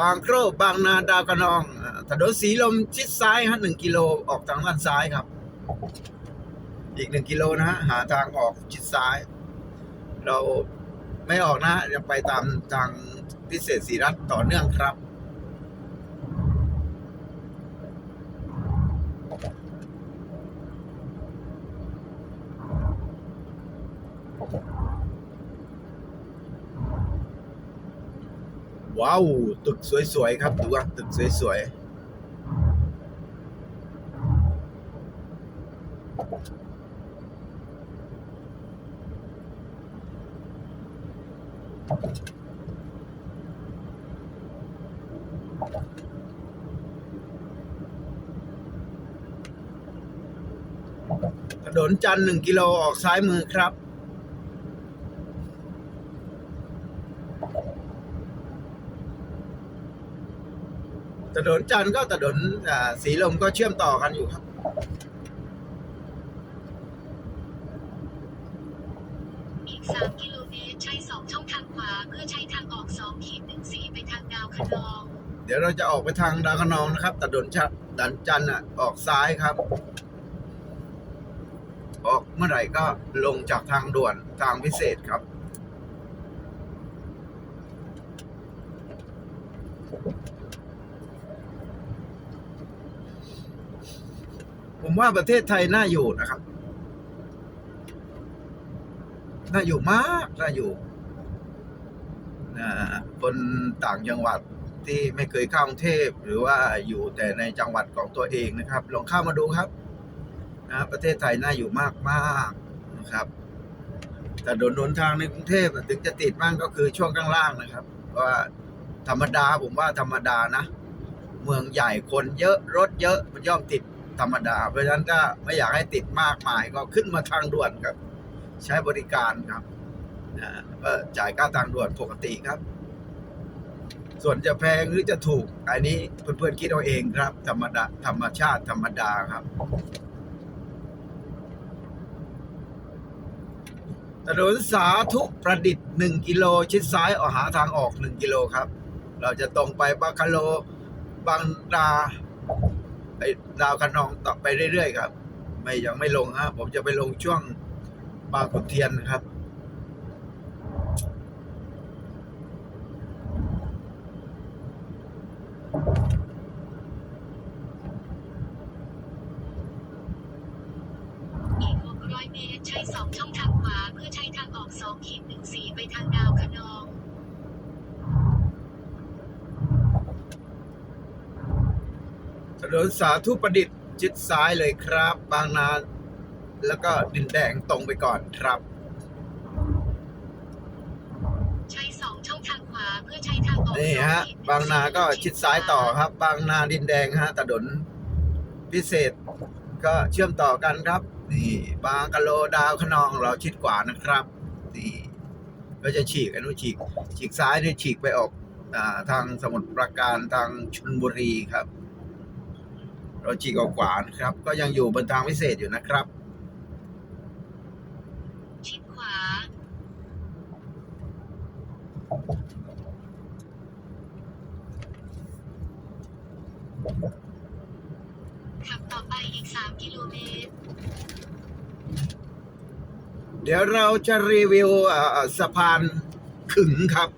บางโครบบางนาดาวกระนองอ่าถนนสีลมชิดซ้ายฮะหนึ่งกิโลออกทางด้านซ้ายครับ อีกหนึ่งกิโลนะฮะหาทางออกชิดซ้าย เราไม่ออกนะจะไปตามทางพิเศษศรีรัตต่อเนื่องครับ ว้าว ตึกสวยๆครับดูว่าตึกสวยๆถนนจันทร์หนึ่งกิโลออกซ้ายมือครับ ถนนจันทร์ก็ถนนอ่าสีลมก็เชื่อมต่อกันอยู่ครับ อีก 3 กิโลเมตร ใช้ 2 ช่องทางขวา เพื่อใช้ทางออก2ขีด14ไปทางดาวคะนอง เดี๋ยวเราจะออกไปทางดาวคะนองนะครับถนนชัดดันจันทร์อะออกซ้ายครับ ออกเมื่อไหร่ก็ลงจากทางด่วนทางพิเศษครับ ผมว่าประเทศไทยน่าอยู่นะครับ น่าอยู่มากน่าอยู่นะคนต่างจังหวัดที่ไม่เคยเข้ากรุงเทพหรือว่าอยู่แต่ในจังหวัดของตัวเองนะครับ ลองเข้ามาดูครับนะประเทศไทยน่าอยู่มากมากนะครับแต่โดนหนทางในกรุงเทพถึงจะติดบ้างก็คือช่วงข้างล่างนะครับว่าธรรมดาผมว่าธรรมดานะ เมืองใหญ่คนเยอะรถเยอะมันย่อมติด ธรรมดา เพราะฉะนั้นก็ไม่อยากให้ติดมากมายก็ขึ้นมาทางด่วนครับ ใช้บริการครับนะก็จ่ายค่าทางด่วนปกติครับ ส่วนจะแพงหรือจะถูก อันนี้เพื่อนๆคิดเอาเองครับ ธรรมดาธรรมชาติธรรมดาครับถนนสาธุประดิษฐ์หนึ่งกิโลชิดซ้ายออกหาทางออกหนึ่งกิโลครับ เราจะตรงไปบาคาโลบางดา ไปดาวคะนองต่อไปเรื่อยๆครับ ไม่ยังไม่ลงฮะผมจะไปลงช่วงบางขุนเทียนนะครับ อีก 600 เมตร ใช้ 2 ช่องทางขวา เพื่อใช้ทางออก2ขีด14 ไปทางดาวคะนอง ถ นนสาธุประดิษฐ์ชิดซ้ายเลยครับ บางนา แล้วก็ดินแดงตรงไปก่อนครับ ใช้2ช่องทางขวาเพื่อใช้ทางออกนี่ฮะ2ขีดบางนาก็ชิดซ้ายต่อครับ บางนาดินแดงฮะถนนพิเศษก็เชื่อมต่อกันครับ นี่บางกะโลดาวคะนองเราชิดขวานะครับนี่ก็จะฉีกอนุฉีกฉีกซ้ายนี่ฉีกไปออกอาทางสมุทรปราการทางชลบุรีครับ เราฉีกออกขวานะครับ ก็ยังอยู่บนทางพิเศษอยู่นะครับชิดขวา ขับต่อไปอีก 3 กิโลเมตร เดี๋ยวเราจะรีวิวอ่าสะพานขึงครับ